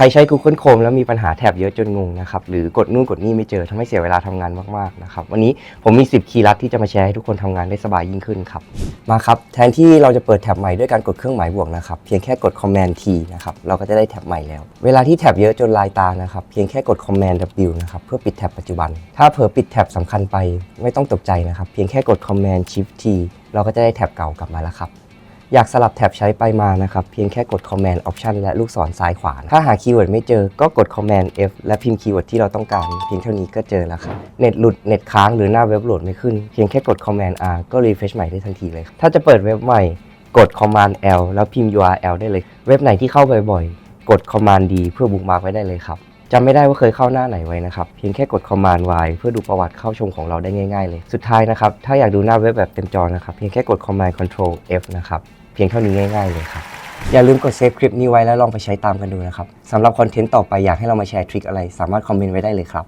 ใครใช้ Google Chrome แล้วมีปัญหาแท็บเยอะจนงงนะครับ หรือกดนู่นกดนี่ไม่เจอทำให้เสียเวลาทำงานมากๆนะครับ วันนี้ผมมี 10 คีย์ลัดที่จะมาแชร์ให้ทุกคนทำงานได้สบายยิ่งขึ้นครับ มาครับ แทนที่เราจะเปิดแท็บใหม่ด้วยการกดเครื่องหมายบวกนะครับ เพียงแค่กด Command T นะครับ เราก็จะได้แท็บใหม่แล้ว เวลาที่แท็บเยอะจนลายตานะครับ เพียงแค่กด Command W นะครับ เพื่อปิดแท็บปัจจุบัน ถ้าเผลอปิดแท็บสำคัญไปไม่ต้องตกใจนะครับ เพียงแค่กด Command Shift T เราก็จะได้แท็บเก่ากลับมาแล้วครับ อยากสลับแท็บใช้ไปมานะครับ เพียงแค่กด Command Option และลูกศรซ้ายขวา ถ้าหาคีย์เวิร์ดไม่เจอก็กด Command F และพิมพ์คีย์เวิร์ดที่เราต้องการ เพียงเท่านี้ก็เจอแล้วครับ เน็ตหลุด เน็ตค้างหรือหน้าเว็บโหลดไม่ขึ้น เพียงแค่กด Command R ก็ refresh ใหม่ได้ทันทีเลยครับถ้าจะเปิดเว็บใหม่ กด Command L แล้วพิมพ์ URL ได้เลย เว็บไหนที่เข้าบ่อยๆ กด Command D เพื่อบุ๊กมาร์กไว้ได้เลยครับ จำไม่ได้ว่าเคยเข้าหน้าไหนไว้นะครับ เพียงแค่กด Command Y เพื่อดูประวัติเข้าชมของเราได้ง่ายๆเลย สุดท้ายนะครับ ถ้าอยากดูหน้าเว็บแบบเต็มจอนะครับ เพียงแค่กด Command Control F นะครับ เพียงเท่านี้ง่าย ๆเลยครับ อย่าลืมกดเซฟคลิปนี้ไว้แล้วลองไปใช้ตามกันดูนะครับสำหรับคอนเทนต์ต่อไปอยากให้เรามาแชร์ทริคอะไร สามารถคอมเมนต์ไว้ได้เลยครับ